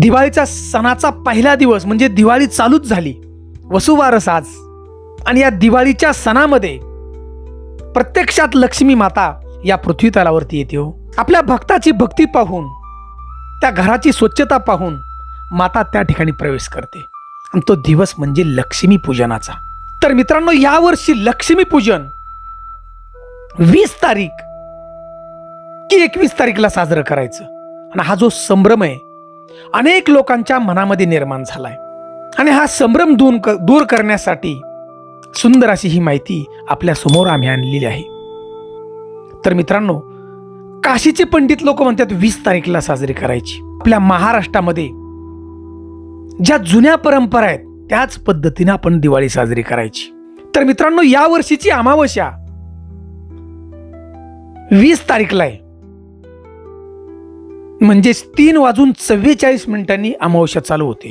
दिवाळीचा सणाचा पहिला दिवस म्हणजे दिवाळी चालूच झाली. वसुवारस आज. आणि या दिवाळीच्या सणामध्ये प्रत्यक्षात लक्ष्मी माता या पृथ्वी तलावरती येते हो. आपल्या भक्ताची भक्ती पाहून त्या घराची स्वच्छता पाहून माता त्या ठिकाणी प्रवेश करते. आणि तो दिवस म्हणजे लक्ष्मी पूजनाचा. तर मित्रांनो यावर्षी लक्ष्मी पूजन वीस तारीख की एकवीस तारीखला साजरं करायचं. आणि हा जो संभ्रम आहे अनेक लोकांच्या मनामध्ये निर्माण झालाय. आणि हा संभ्रम दूर क- दूर करण्यासाठी सुंदर अशी ही माहिती आपल्यासमोर आम्ही आणलेली आहे. तर मित्रांनो काशीचे पंडित लोक म्हणतात वीस तारीखला साजरी करायची. आपल्या महाराष्ट्रामध्ये ज्या जुन्या परंपरा आहेत त्याच पद्धतीने आपण दिवाळी साजरी करायची. तर मित्रांनो या वर्षीची अमावस्या वीस तारीखला आहे. म्हणजेच तीन वाजून चव्वेचाळीस मिनिटांनी अमावस्या चालू होते.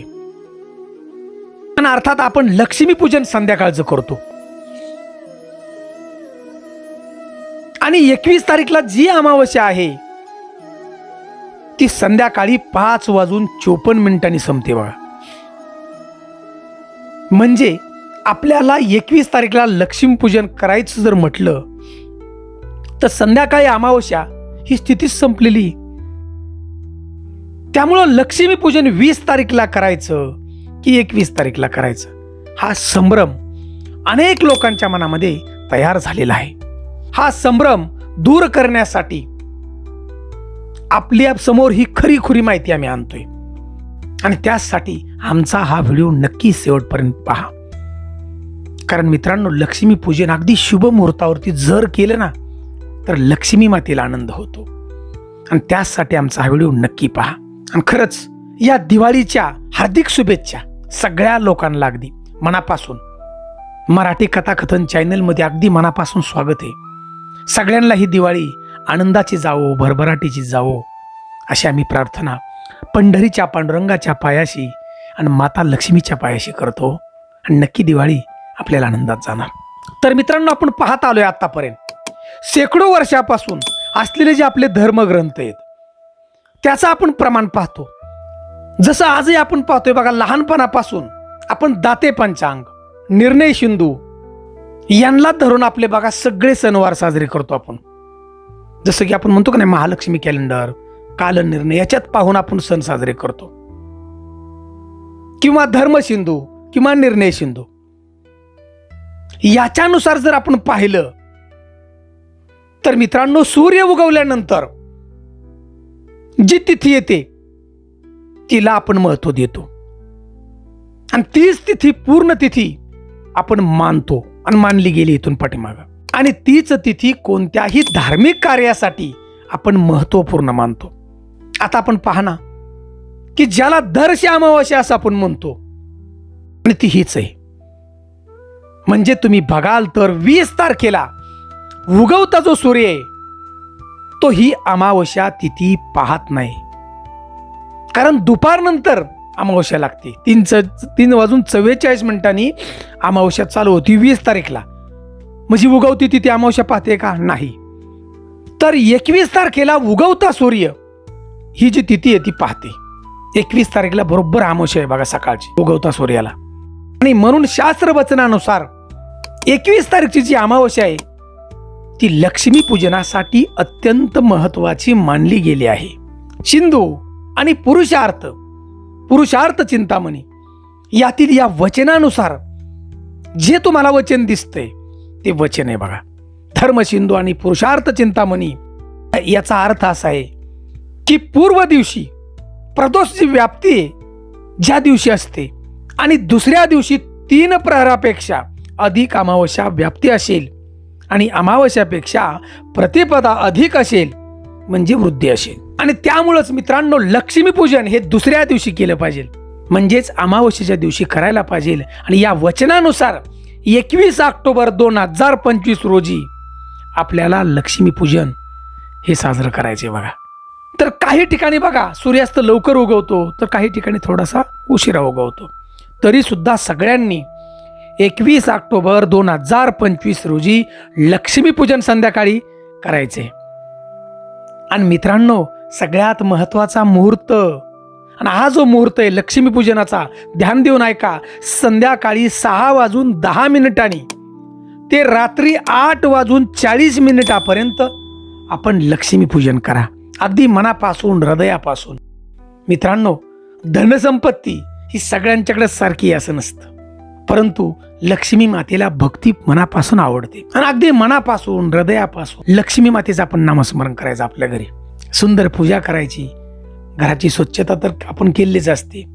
आणि अर्थात आपण लक्ष्मीपूजन संध्याकाळचं करतो. आणि एकवीस तारीखला जी अमावस्या आहे ती संध्याकाळी पाच वाजून चोपन्न मिनिटांनी संपते बघा म्हणजे आपल्याला एकवीस तारीखला लक्ष्मीपूजन करायचं जर म्हटलं तर संध्याकाळी अमावस्या ही स्थितीच संपलेली. त्यामुळं लक्ष्मीपूजन वीस तारीखला करायचं की एकवीस तारीखला करायचं? हा संभ्रम अनेक लोकांच्या मनामध्ये तयार झालेला आहे. हा संभ्रम दूर करण्यासाठी आपल्यासमोर ही खरी खुरी माहिती आम्ही आणतोय. आणि त्यासाठी आमचा हा व्हिडिओ नक्की शेवटपर्यंत पहा. कारण मित्रांनो लक्ष्मी पूजन अगदी शुभ मुहूर्तावरती जर केलं ना तर लक्ष्मी मातेला आनंद होतो. आणि त्यासाठी आमचा हा व्हिडिओ नक्की पहा. आणि खरंच या दिवाळीच्या हार्दिक शुभेच्छा सगळ्या लोकांना अगदी मनापासून. मराठी कथाकथन चॅनलमध्ये अगदी मनापासून स्वागत आहे. सगळ्यांना ही दिवाळी आनंदाची जावो भरभराटीची जावो अशी आम्ही प्रार्थना पंढरीच्या पांडुरंगाच्या पायाशी आणि माता लक्ष्मीच्या पायाशी करतो. आणि नक्की दिवाळी आपल्याला आनंदात जाणार. तर मित्रांनो आपण पाहत आलोय आतापर्यंत. शेकडो वर्षापासून असलेले जे आपले धर्मग्रंथ आहेत त्याचं आपण प्रमाण पाहतो. जसं आजही आपण पाहतोय बघा लहानपणापासून आपण दाते पंचांग निर्णय शिंदू यांना धरून आपले बघा सगळे सणवार साजरे करतो आपण. जसं की आपण म्हणतो का नाही महालक्ष्मी कॅलेंडर कालनिर्णय याच्यात पाहून आपण सण साजरे करतो. किंवा धर्मसिंधू किंवा निर्णय सिंधू याच्यानुसार जर आपण पाहिलं तर मित्रांनो सूर्य उगवल्यानंतर जी तिथी येते तिला आपण महत्त्व देतो. आणि तीच तिथी पूर्ण तिथी आपण मानतो आणि मानली गेली इथून पाठीमागं. आणि तीच तिथी कोणत्याही धार्मिक कार्यासाठी आपण महत्त्वपूर्ण मानतो. आता आपण पहा ना की ज्याला दर्श अमावस्या असं आपण म्हणतो आणि ती हीच आहे. म्हणजे तुम्ही बघाल तर वीस तारखेला उगवता जो सूर्य आहे तो ही अमावस्या तिथी पाहत नाही. कारण दुपारनंतर अमावस्या लागते. तीन च तीन वाजून चव्वेचाळीस मिनिटांनी अमावस्या चालू होती वीस तारीखला. म्हणजे उगवती तिथे अमावस्या पाहते का? नाही. तर एकवीस तारखेला उगवता सूर्य ही जी तिथी आहे ती पाहते. एकवीस तारखेला बरोबर अमावस्या आहे बघा सकाळची उगवता सूर्याला. आणि म्हणून शास्त्र वचनानुसार एकवीस तारीखची जी अमावस्या आहे ती लक्ष्मी पूजनासाठी अत्यंत महत्वाची मानली गेली आहे. सिंधू आणि पुरुषार्थ पुरुषार्थ चिंतामणी यातील या वचनानुसार जे तुम्हाला वचन दिसतंय ते वचन आहे बघा. धर्मसिंधू आणि पुरुषार्थ चिंतामणी याचा अर्थ असा आहे की पूर्व दिवशी प्रदोष जी व्याप्ती आहे ज्या दिवशी असते आणि दुसऱ्या दिवशी तीन प्रहरापेक्षा अधिक अमावस्या व्याप्ती असेल आणि अमावस्यापेक्षा प्रतिपदा अधिक असेल म्हणजे वृद्धी असेल. आणि त्यामुळंच मित्रांनो लक्ष्मीपूजन हे दुसऱ्या दिवशी केलं पाहिजे. म्हणजेच अमावस्येच्या दिवशी करायला पाहिजे. आणि या वचनानुसार एकवीस ऑक्टोबर दोन हजार पंचवीस रोजी आपल्याला लक्ष्मीपूजन हे साजरं करायचे बघा. तर काही ठिकाणी बघा सूर्यास्त लवकर उगवतो तर काही ठिकाणी थोडासा उशिरा उगवतो. तरी सुद्धा सगळ्यांनी एकवीस ऑक्टोबर दोन हजार पंचवीस रोजी लक्ष्मीपूजन संध्याकाळी करायचे. आणि मित्रांनो सगळ्यात महत्त्वाचा मुहूर्त आणि हा जो मुहूर्त आहे लक्ष्मीपूजनाचा ध्यान देऊन ऐका संध्याकाळी सहा वाजून दहा मिनिटांनी ते रात्री आठ वाजून चाळीस मिनिटापर्यंत आपण लक्ष्मीपूजन करा. अगदी मनापासून हृदयापासून. मित्रांनो धनसंपत्ती ही सगळ्यांच्याकडे सारखी असं नसतं. परंतु लक्ष्मी मातेला भक्ती मनापासून आवडते. आणि अगदी मनापासून हृदयापासून लक्ष्मी मातेचं आपण नामस्मरण करायचं आपल्या घरी. सुंदर पूजा करायची. घराची स्वच्छता तर आपण केलीच असते.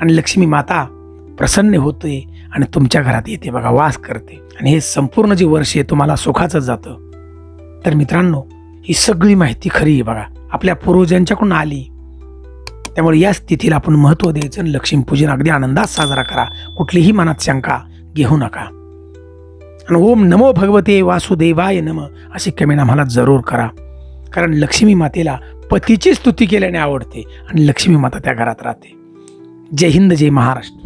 आणि लक्ष्मी माता प्रसन्न होते आणि तुमच्या घरात येते बघा वास करते. आणि हे संपूर्ण जे वर्ष आहे तुम्हाला सुखाचं जातं. तर मित्रांनो ही सगळी माहिती खरी आहे बघा. आपल्या पूर्वजांच्याकडून आली. त्यामुळे या स्थितीला आपण महत्त्व द्यायचं आणि लक्ष्मीपूजन अगदी आनंदात साजरा करा. कुठलीही मनात शंका घेऊ नका. आणि ओम नमो भगवते वासुदेवाय नम अशी कमेंट आम्हाला जरूर करा. कारण लक्ष्मी मातेला पतीची स्तुती केल्याने आवडते आणि लक्ष्मी माता त्या घरात राहते. जय हिंद जय महाराष्ट्र.